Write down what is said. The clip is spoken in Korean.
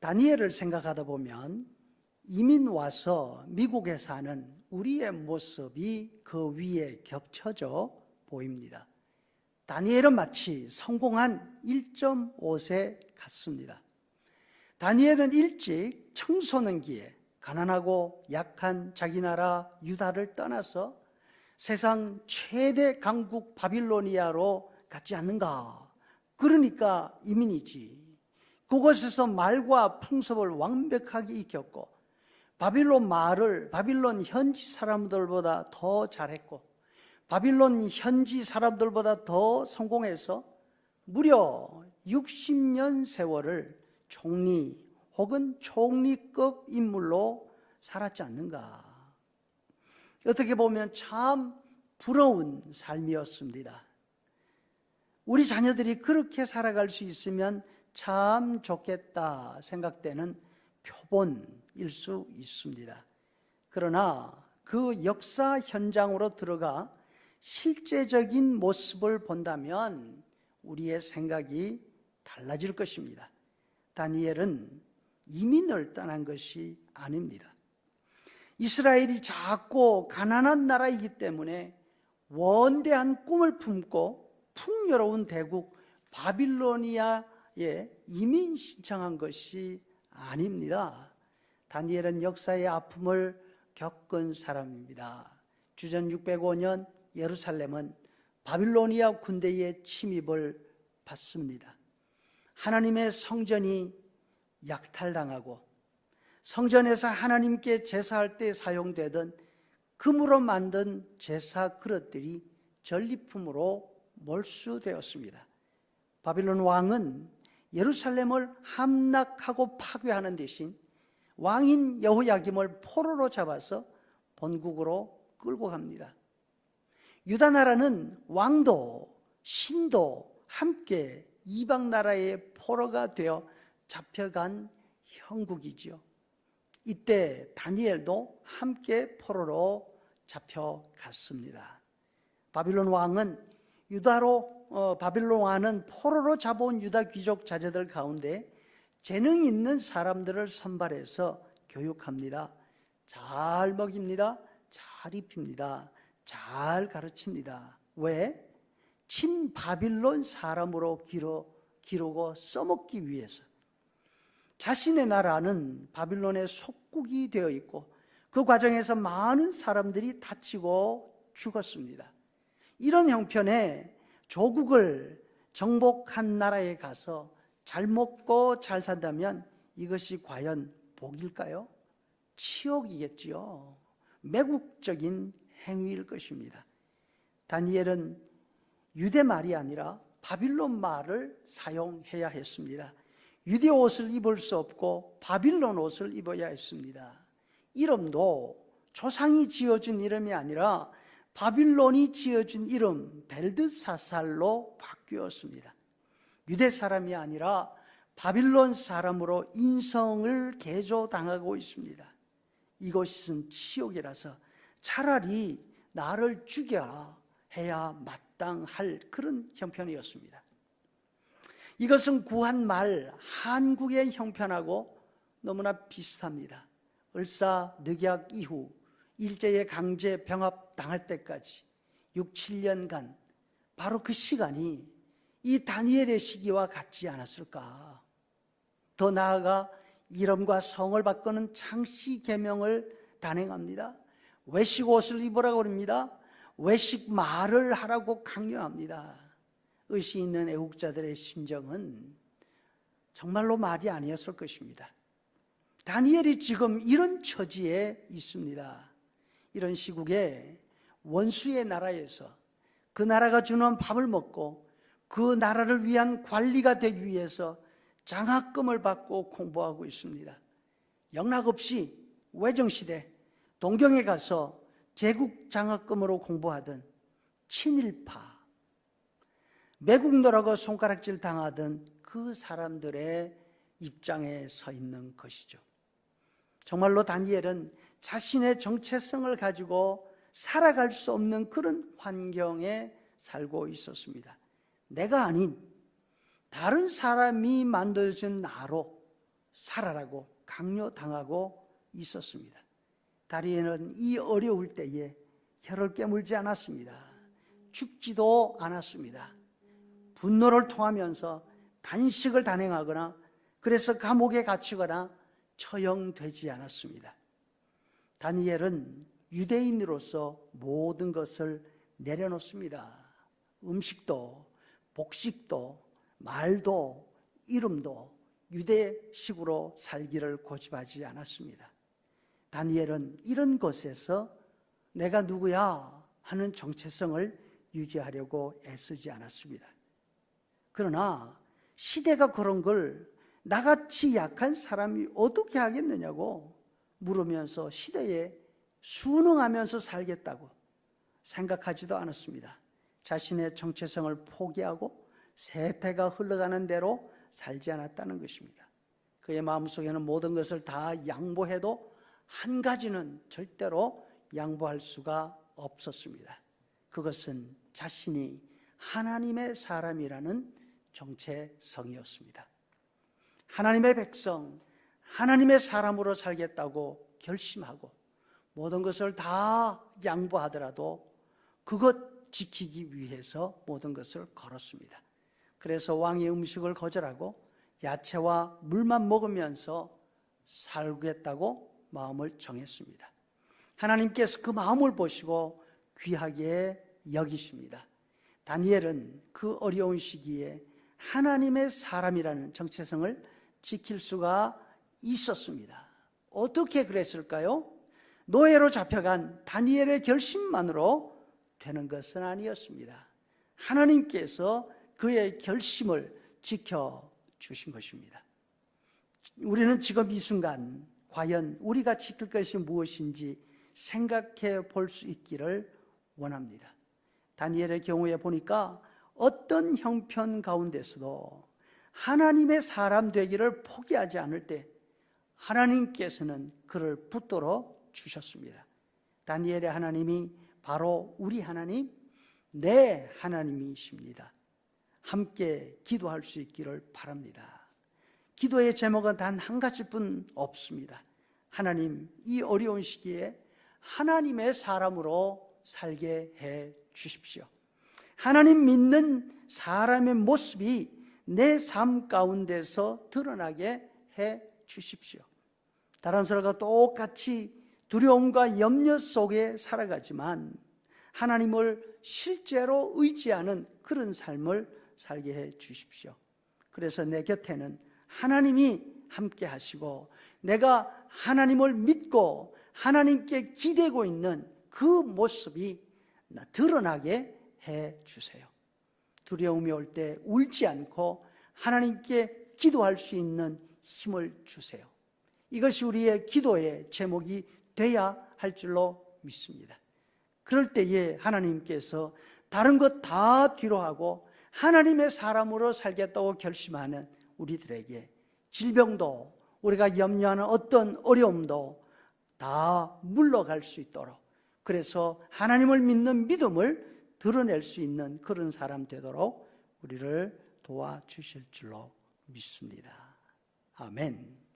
다니엘을 생각하다 보면 이민 와서 미국에 사는 우리의 모습이 그 위에 겹쳐져 보입니다. 다니엘은 마치 성공한 1.5세 같습니다. 다니엘은 일찍 청소년기에 가난하고 약한 자기 나라 유다를 떠나서 세상 최대 강국 바빌로니아로 갔지 않는가. 그러니까 이민이지. 그곳에서 말과 풍습을 완벽하게 익혔고 바빌론 말을 바빌론 현지 사람들보다 더 잘했고 바빌론 현지 사람들보다 더 성공해서 무려 60년 세월을 총리 혹은 총리급 인물로 살았지 않는가. 어떻게 보면 참 부러운 삶이었습니다. 우리 자녀들이 그렇게 살아갈 수 있으면 참 좋겠다 생각되는 표본일 수 있습니다. 그러나 그 역사 현장으로 들어가 실제적인 모습을 본다면 우리의 생각이 달라질 것입니다. 다니엘은 이민을 떠난 것이 아닙니다. 이스라엘이 작고 가난한 나라이기 때문에 원대한 꿈을 품고 풍요로운 대국 바빌로니아 에 이민 신청한 것이 아닙니다. 다니엘은 역사의 아픔을 겪은 사람입니다. 주전 605년 예루살렘은 바빌로니아 군대의 침입을 받습니다. 하나님의 성전이 약탈당하고 성전에서 하나님께 제사할 때 사용되던 금으로 만든 제사 그릇들이 전리품으로 몰수되었습니다. 바빌론 왕은 예루살렘을 함락하고 파괴하는 대신 왕인 여호야김을 포로로 잡아서 본국으로 끌고 갑니다. 유다 나라는 왕도 신도 함께 이방 나라의 포로가 되어 잡혀간 형국이지요. 이때 다니엘도 함께 포로로 잡혀갔습니다. 바빌론 왕은 유다로 어, 바빌론 왕은 포로로 잡아온 유다 귀족 자제들 가운데 재능 있는 사람들을 선발해서 교육합니다. 잘 먹입니다. 잘 입힙니다. 잘 가르칩니다. 왜? 친 바빌론 사람으로 기로, 기르고 써먹기 위해서. 자신의 나라는 바빌론의 속국이 되어 있고 그 과정에서 많은 사람들이 다치고 죽었습니다. 이런 형편에 조국을 정복한 나라에 가서 잘 먹고 잘 산다면 이것이 과연 복일까요? 치욕이겠지요. 매국적인 행위일 것입니다. 다니엘은 유대 말이 아니라 바빌론 말을 사용해야 했습니다. 유대 옷을 입을 수 없고 바빌론 옷을 입어야 했습니다. 이름도 조상이 지어준 이름이 아니라 바빌론이 지어준 이름 벨드사살로 바뀌었습니다. 유대 사람이 아니라 바빌론 사람으로 인성을 개조당하고 있습니다. 이것은 치욕이라서 차라리 나를 죽여 해야 마땅할 그런 형편이었습니다. 이것은 구한 말 한국의 형편하고 너무나 비슷합니다. 을사 늑약 이후 일제의 강제 병합 당할 때까지 6, 7년간 바로 그 시간이 이 다니엘의 시기와 같지 않았을까? 더 나아가 이름과 성을 바꾸는 창씨 계명을 단행합니다. 외식 옷을 입으라고 합니다. 외식 말을 하라고 강요합니다. 의시 있는 애국자들의 심정은 정말로 말이 아니었을 것입니다. 다니엘이 지금 이런 처지에 있습니다. 이런 시국에 원수의 나라에서 그 나라가 주는 밥을 먹고 그 나라를 위한 관리가 되기 위해서 장학금을 받고 공부하고 있습니다. 영락 없이 외정시대 동경에 가서 제국 장학금으로 공부하던 친일파 매국노라고 손가락질 당하던 그 사람들의 입장에 서 있는 것이죠. 정말로 다니엘은 자신의 정체성을 가지고 살아갈 수 없는 그런 환경에 살고 있었습니다. 내가 아닌 다른 사람이 만들어진 나로 살아라고 강요당하고 있었습니다. 다리에는 이 어려울 때에 혀를 깨물지 않았습니다. 죽지도 않았습니다. 분노를 통하면서 단식을 단행하거나 그래서 감옥에 갇히거나 처형되지 않았습니다. 다니엘은 유대인으로서 모든 것을 내려놓습니다. 음식도, 복식도, 말도, 이름도 유대식으로 살기를 고집하지 않았습니다. 다니엘은 이런 것에서 내가 누구야 하는 정체성을 유지하려고 애쓰지 않았습니다. 그러나 시대가 그런 걸 나같이 약한 사람이 어떻게 하겠느냐고 물으면서 시대에 순응하면서 살겠다고 생각하지도 않았습니다. 자신의 정체성을 포기하고 세태가 흘러가는 대로 살지 않았다는 것입니다. 그의 마음속에는 모든 것을 다 양보해도 한 가지는 절대로 양보할 수가 없었습니다. 그것은 자신이 하나님의 사람이라는 정체성이었습니다. 하나님의 백성, 하나님의 사람으로 살겠다고 결심하고 모든 것을 다 양보하더라도 그것 지키기 위해서 모든 것을 걸었습니다. 그래서 왕의 음식을 거절하고 야채와 물만 먹으면서 살겠다고 마음을 정했습니다. 하나님께서 그 마음을 보시고 귀하게 여기십니다. 다니엘은 그 어려운 시기에 하나님의 사람이라는 정체성을 지킬 수가 있었습니다. 어떻게 그랬을까요? 노예로 잡혀간 다니엘의 결심만으로 되는 것은 아니었습니다. 하나님께서 그의 결심을 지켜 주신 것입니다. 우리는 지금 이 순간 과연 우리가 지킬 것이 무엇인지 생각해 볼 수 있기를 원합니다. 다니엘의 경우에 보니까 어떤 형편 가운데서도 하나님의 사람 되기를 포기하지 않을 때 하나님께서는 그를 붙들어 주셨습니다. 다니엘의 하나님이 바로 우리 하나님, 내 하나님이십니다. 함께 기도할 수 있기를 바랍니다. 기도의 제목은 단 한 가지뿐 없습니다. 하나님, 이 어려운 시기에 하나님의 사람으로 살게 해 주십시오. 하나님 믿는 사람의 모습이 내 삶 가운데서 드러나게 해 주십시오. 다른 사람과 똑같이 두려움과 염려 속에 살아가지만 하나님을 실제로 의지하는 그런 삶을 살게 해 주십시오. 그래서 내 곁에는 하나님이 함께 하시고 내가 하나님을 믿고 하나님께 기대고 있는 그 모습이 드러나게 해 주세요. 두려움이 올 때 울지 않고 하나님께 기도할 수 있는 힘을 주세요. 이것이 우리의 기도의 제목이 돼야 할 줄로 믿습니다. 그럴 때에 하나님께서 다른 것 다 뒤로 하고 하나님의 사람으로 살겠다고 결심하는 우리들에게 질병도 우리가 염려하는 어떤 어려움도 다 물러갈 수 있도록 그래서 하나님을 믿는 믿음을 드러낼 수 있는 그런 사람 되도록 우리를 도와주실 줄로 믿습니다. 아멘.